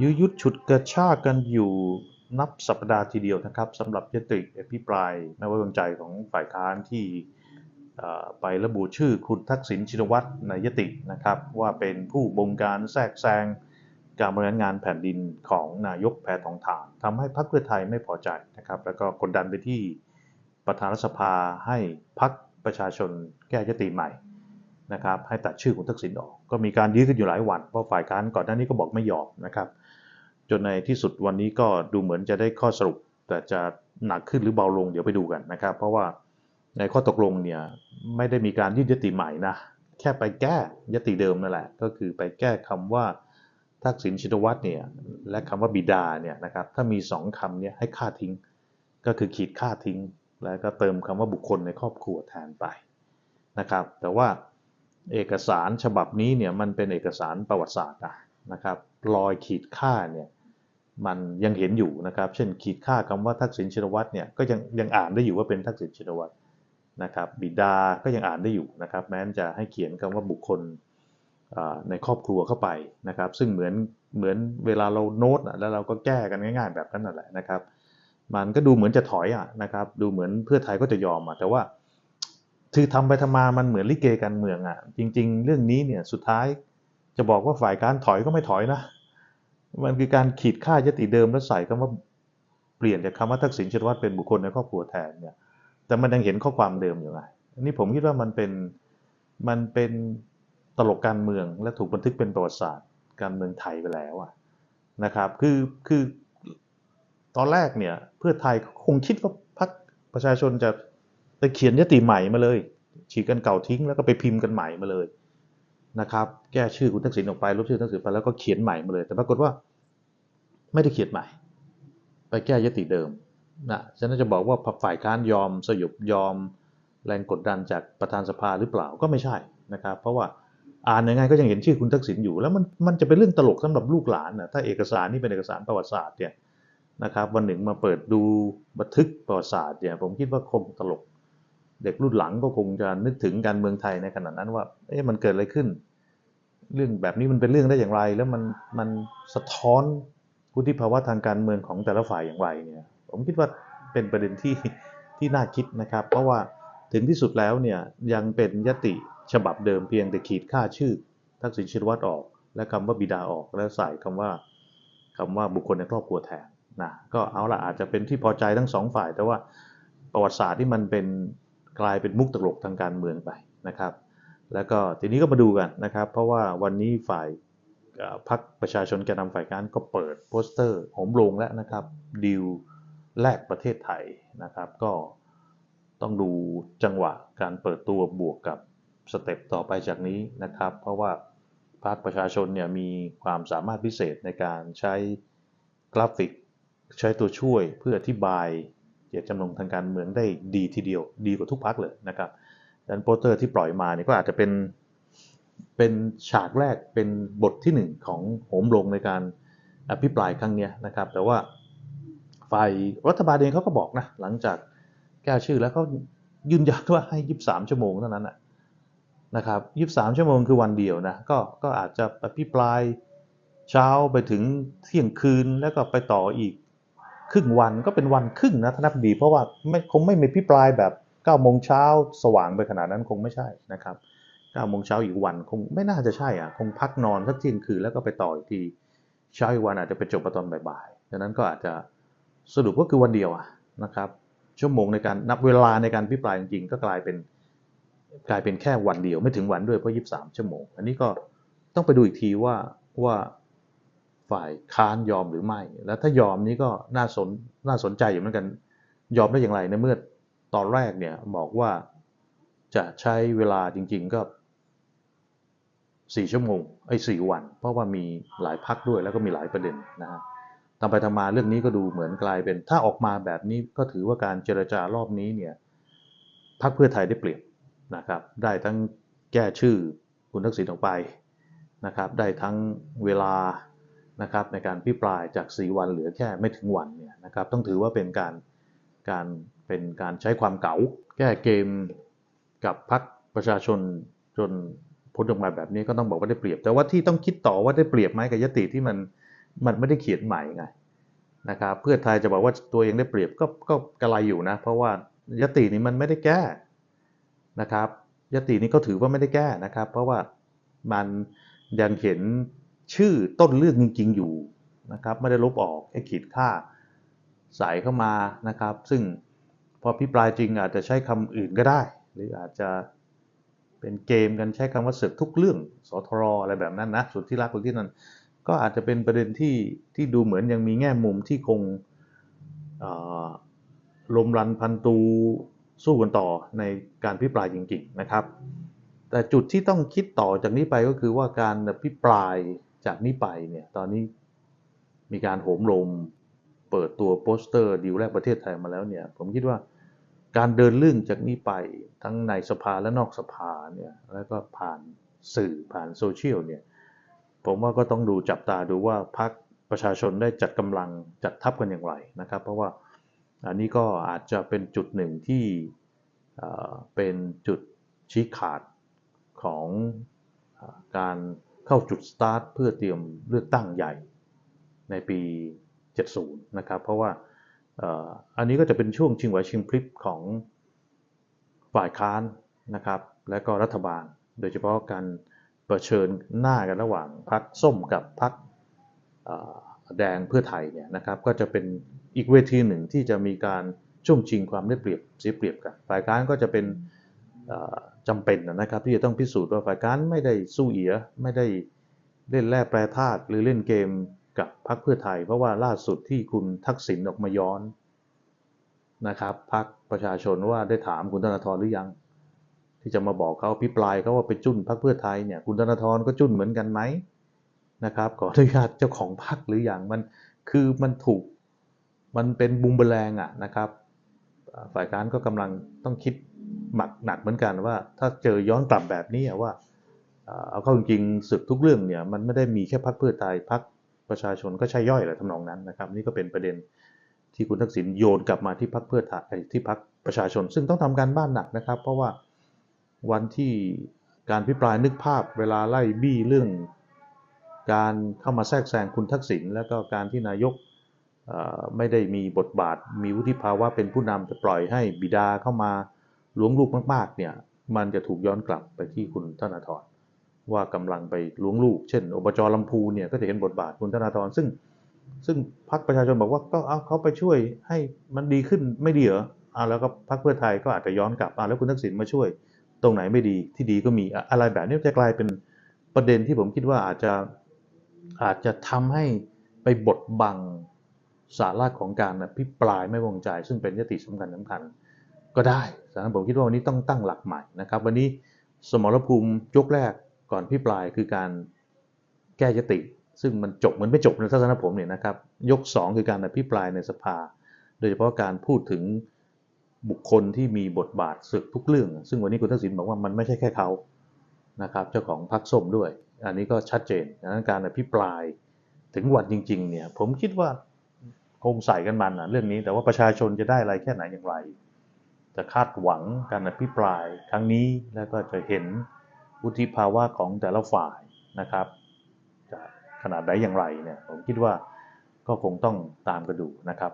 ยื้อยุดฉุดกระชากกันอยู่นับสัปดาห์ทีเดียวนะครับสำหรับยติอภิปรายไม่ไว้วางใจของฝ่ายค้านที่ไประบุชื่อคุณทักษิณชินวัตรในยตินะครับ ว่าเป็นผู้บงการแทรกแซงการบริหารงานแผ่นดินของนายกแพทองทานทำให้พรรคเพื่อไทยไม่พอใจนะครับ แล้วก็กดดันไปที่ประธานรัฐสภาให้พรรคประชาชนแก้ยติใหม่ นะครับให้ตัดชื่อคุณทักษิณออก ก็มีการยื้อกันอยู่หลายวันเพราะฝ่ายค้านก่อนหน้านี้ก็บอกไม่ยอมนะครับ จนในที่สุดวันนี้ก็ดูเหมือนจะได้ข้อสรุป แต่จะหนักขึ้นหรือเบาลงเดี๋ยวไปดูกันนะครับ เพราะว่าในข้อตกลงเนี่ยไม่ได้มีการยื่นยติใหม่นะแค่ไปแก้ยติเดิมนั่นแหละ ก็คือไปแก้คำว่าทักษิณชินวัตรเนี่ยและคำว่าบิดาเนี่ยนะครับถ้ามีสองคำเนี่ยให้ค่าทิ้ง ก็คือขีดค่าทิ้ง แล้วก็เติมคำว่าบุคคลในครอบครัวแทนไปนะครับ แต่ว่า เอกสารฉบับนี้เนี่ยมันเป็นเอกสารประวัติศาสตร์นะครับรอยขีดค่าเนี่ยมันยังเห็นอยู่นะครับ เช่นขีดค่าคำว่าทักษิณชินวัตรเนี่ยก็ยังยังอ่านได้อยู่ว่าเป็นทักษิณชินวัตรนะครับ บิดาก็ยังอ่านได้อยู่นะครับ แม้นจะให้เขียนคำว่าบุคคลในครอบครัวเข้าไปนะครับ ซึ่งเหมือนเหมือนเวลาเราโน้ตแล้วเราก็แก้กันง่าย ๆ แบบนั้นนั่นแหละนะครับ มันก็ดูเหมือนจะถอยอะนะครับ ดูเหมือนเพื่อไทยก็จะยอมอะแต่ว่า คือทำไปทำมามันเหมือนลิเกการเมืองอะ จริง ๆ เรื่องนี้เนี่ยสุดท้ายจะบอกว่าฝ่ายการถอยก็ไม่ถอยนะ มันคือการขีดค่ายติเดิมแล้วใส่คำว่าเปลี่ยนจากคำว่าทักษิณชินวัตรเป็นบุคคลในครอบครัวแทนเนี่ย แต่มันยังเห็นข้อความเดิมอยู่ไงอันนี้ผมคิดว่ามันเป็นมันเป็นตลกการเมืองและถูกบันทึกเป็นประวัติศาสตร์ การเมืองไทยไปแล้วอะนะครับ คือคือตอนแรกเนี่ยเพื่อไทยคงคิดว่าพรรคประชาชนจะ เขียนยติใหม่มาเลย ฉีกกันเก่าทิ้งแล้วก็ไปพิมพ์กันใหม่มาเลยนะครับ แก้ชื่อคุณทักษิณออกไปลบชื่อทักษิณไปแล้วก็เขียนใหม่มาเลย แต่ปรากฏว่าไม่ได้เขียนใหม่ ไปแก้ยติเดิมนะฉะนั้นจะบอกว่าฝ่ายค้านยอมสยบยอมแรงกดดันจากประธานสภาหรือเปล่าก็ไม่ใช่นะครับ เพราะว่าอ่านยังไงก็ยังเห็นชื่อคุณทักษิณอยู่ แล้วมันมันจะเป็นเรื่องตลกสำหรับลูกหลานนะถ้าเอกสารนี่เป็นเอกสารประวัติศาสตร์เนี่ยนะครับวันหนึ่งมาเปิดดูบันทึกประวัติศาสตร์เนี่ยผมคิดว่าคงตลก เด็กรุ่นหลังก็คงจะนึกถึงการเมืองไทยในขณะนั้นว่า เอ๊ะมันเกิดอะไรขึ้น เรื่องแบบนี้มันเป็นเรื่องได้อย่างไร แล้วมันมันสะท้อนวุฒิภาวะทางการเมืองของแต่ละฝ่ายอย่างไรเนี่ย ผมคิดว่าเป็นประเด็นที่ที่น่าคิดนะครับ เพราะว่าถึงที่สุดแล้วเนี่ยยังเป็นยติฉบับเดิมเพียงแต่ขีดค่าชื่อ ทักษิณชินวัตรออก และคำว่าบิดาออกแล้วใส่คำว่าคำว่าบุคคลในครอบครัวแทนนะก็เอาละอาจจะเป็นที่พอใจทั้งสองฝ่าย แต่ว่าประวัติศาสตร์ที่มันเป็น กลายเป็นมุกตลกทางการเมืองไปนะครับ แล้วก็ทีนี้ก็มาดูกันนะครับ เพราะว่าวันนี้ฝ่ายพรรคประชาชนแกนนำฝ่ายค้านก็เปิดโปสเตอร์โหมโรงแล้วนะครับดีลแลกประเทศไทยนะครับ ก็ต้องดูจังหวะการเปิดตัวบวกกับสเต็ปต่อไปจากนี้นะครับ เพราะว่าพรรคประชาชนเนี่ยมีความสามารถพิเศษในการใช้กราฟิก ใช้ตัวช่วยเพื่ออธิบาย เจตจำนงทางการเมืองได้ดีทีเดียว ดีกว่าทุกพรรคเลยนะครับดังนั้นโปสเตอร์ที่ปล่อยมาเนี่ยก็อาจจะเป็นเป็นฉากแรกเป็นบทที่หนึ่งของโหมโรงในการอภิปรายครั้งนี้นะครับ แต่ว่าฝ่ายรัฐบาลเองเขาก็บอกนะหลังจากแก้ชื่อแล้วก็ยืนยันว่าให้ 23 ชั่วโมงเท่านั้นนะนะครับ23 ชั่วโมงคือวันเดียวนะก็ก็อาจจะอภิปรายเช้าไปถึงเที่ยงคืนแล้วก็ไปต่ออีก ครึ่งวันก็เป็นวันครึ่งนะทานนับดี เพราะว่าไม่คงไม่มีพิปรายแบบ9โมงเช้าสว่างไปขนาดนั้นคงไม่ใช่นะครับ9โมงเช้าอีกวันคงไม่น่าจะใช่อะคงพักนอนสักเที่ยงคืนแล้วก็ไปต่ออีกทีเช้าอีกวันอาจจะไปจบตอนบ่ายๆดังนั้นก็อาจจะสรุปก็คือวันเดียวอะนะครับ ชั่วโมงในการนับเวลาในการพิปรายจริงๆก็กลายเป็นกลายเป็นแค่วันเดียวไม่ถึงวันด้วยเพราะ 23 ชั่วโมง อันนี้ก็ต้องไปดูอีกทีว่าว่า ฝ่ายค้านยอมหรือไม่ แล้วถ้ายอมนี้ก็น่าสนน่าสนใจอยู่เหมือนกัน ยอมได้อย่างไรในเมื่อตอนแรกเนี่ยบอกว่าจะใช้เวลาจริง ๆ ก็สี่ชั่วโมงไอ้สี่วัน เพราะว่ามีหลายพักด้วยแล้วก็มีหลายประเด็นนะฮะทำไปทำมาเรื่องนี้ก็ดูเหมือนกลายเป็น ถ้าออกมาแบบนี้ก็ถือว่าการเจรจารอบนี้เนี่ยพักเพื่อไทยได้เปรียบนะครับ ได้ทั้งแก้ชื่อคุณทักษิณออกไปนะครับ ได้ทั้งเวลา นะครับในการพิปรายจาก 4 วันเหลือแค่ไม่ถึงวันเนี่ยนะครับต้องถือว่าเป็นการการเป็นการใช้ความเก๋าแก้เกมกับพรรคประชาชนจนพ้นออกมาแบบนี้ก็ต้องบอกว่าได้เปรียบ แต่ว่าที่ต้องคิดต่อว่าได้เปรียบไหมกับยติที่มันมันไม่ได้เขียนใหม่ไงนะครับเพื่อไทยจะบอกว่าตัวเองได้เปรียบก็ก็กระไรอยู่นะ เพราะว่ายตินี้มันไม่ได้แก้นะครับยตินี้ก็ถือว่าไม่ได้แก้นะครับ เพราะว่ามันยังเห็น ชื่อต้นเรื่องจริง ๆ อยู่นะครับไม่ได้ลบออกแค่ขีดค่าใส่เข้ามานะครับ ซึ่งพอพิปรายจริงอาจจะใช้คำอื่นก็ได้ หรืออาจจะเป็นเกมกันใช้คำว่าเสือกทุกเรื่องสทรอะไรแบบนั้นนะส่วนที่รักคนที่นั่นก็อาจจะเป็นประเด็นที่ที่ดูเหมือนยังมีแง่มุมที่คงลมรันพันตูสู้กันต่อในการพิปรายจริง ๆนะครับ แต่จุดที่ต้องคิดต่อจากนี้ไปก็คือว่าการพิปราย จากนี้ไปเนี่ยตอนนี้มีการโหมลมเปิดตัวโปสเตอร์ดีลแรกประเทศไทยมาแล้วเนี่ยผมคิดว่าการเดินเรื่องจากนี้ไปทั้งในสภาและนอกสภาเนี่ยแล้วก็ผ่านสื่อผ่านโซเชียลเนี่ยผมว่าก็ต้องดูจับตาดูว่าพรรคประชาชนได้จัดกำลังจัดทัพกันอย่างไรนะครับ เพราะว่าอันนี้ก็อาจจะเป็นจุดหนึ่งที่เป็นจุดชี้ขาดของการ เข้าจุดสตาร์ทเพื่อเตรียมเลือกตั้งใหญ่ในปี 70 นะครับ เพราะว่าอันนี้ก็จะเป็นช่วงชิงไหวชิงพลิบของฝ่ายค้านนะครับ และก็รัฐบาล โดยเฉพาะการเผชิญหน้ากันระหว่างพรรคส้มกับพรรคแดงเพื่อไทยเนี่ยนะครับ ก็จะเป็นอีกเวทีหนึ่งที่จะมีการช่วงชิงความได้เปรียบเสียเปรียบกัน ฝ่ายค้านก็จะเป็น จำเป็นนะครับที่จะต้องพิสูจน์ว่าฝ่ายค้านไม่ได้สู้เอียไม่ได้เล่นแร่แปรธาตุหรือเล่นเกมกับพรรคเพื่อไทย เพราะว่าล่าสุดที่คุณทักษิณออกมาย้อนนะครับพรรคประชาชนว่าได้ถามคุณธนาธรหรือยัง ที่จะมาบอกเขาพิปรายเขาว่าไปจุ้นพรรคเพื่อไทยเนี่ยคุณธนาธรก็จุ้นเหมือนกันไหมนะครับขออนุญาตเจ้าของพรรคหรืออยังมันคือมันถูกมันเป็นบุมเบอแรงอะนะครับ ฝ่ายค้านก็กำลังต้องคิดหมักหนักเหมือนกันว่า ถ้าเจอย้อนกลับแบบนี้ว่าเอาเข้าจริงๆศึกทุกเรื่องเนี่ยมันไม่ได้มีแค่พรรคเพื่อไทยพรรคประชาชนก็ใช่ย่อยแหละทำนองนั้นนะครับ นี่ก็เป็นประเด็นที่คุณทักษิณโยนกลับมาที่พรรคเพื่อไทยที่พรรคประชาชน ซึ่งต้องทำการบ้านหนักนะครับ เพราะว่าวันที่การพิปรายนึกภาพเวลาไล่บี้เรื่อง การเข้ามาแทรกแซงคุณทักษิณแล้วก็การที่นายก ไม่ได้มีบทบาท มีวุฒิภาวะเป็นผู้นำจะปล่อยให้บิดาเข้ามาล้วงลูกมากๆเนี่ยมันจะถูกย้อนกลับไปที่คุณธนาธรว่ากำลังไปล้วงลูก เช่นอบจลำพูเนี่ยก็จะเห็นบทบาทคุณธนาธรซึ่ง ซึ่งพรรคประชาชนบอกว่าก็เอาเขาไปช่วยให้มันดีขึ้นไม่ดีเหรออ่าแล้วก็พรรคเพื่อไทยก็อาจจะย้อนกลับอ่าแล้วคุณทักษิณมาช่วย ตรงไหนไม่ดีที่ดีก็มีอะไรแบบนี้จะกลายเป็นประเด็นที่ผมคิดว่าอาจจะอาจจะทำให้ไปบดบัง สาระของการอภิปรายไม่วงใจ ซึ่งเป็นยติสำคัญสำคัญก็ได้ฉะนั้นผมคิดว่าวันนี้ต้องตั้งหลักใหม่นะครับ วันนี้สมรภูมิยกแรกก่อนพิปรายคือการแก้ยติ ซึ่งมันจบเหมือนไม่จบในทัศนผมเนี่ยนะครับ ยก 2 คือการอภิปรายในสภา โดยเฉพาะการพูดถึงบุคคลที่มีบทบาทศึกทุกเรื่อง ซึ่งวันนี้คุณทักษิณบอกว่ามันไม่ใช่แค่เขานะครับเจ้าของพรรคส้มด้วย อันนี้ก็ชัดเจนดังนั้นการอภิปรายถึงวันจริงๆเนี่ยผมคิดว่า คงใส่กันมันนะเรื่องนี้แต่ว่าประชาชนจะได้อะไรแค่ไหนอย่างไร จะคาดหวังการอภิปรายครั้งนี้แล้วก็จะเห็นวุฒิภาวะของแต่ละฝ่ายนะครับจะขนาดไหนอย่างไรเนี่ยผมคิดว่าก็คงต้องตามกันดูนะครับ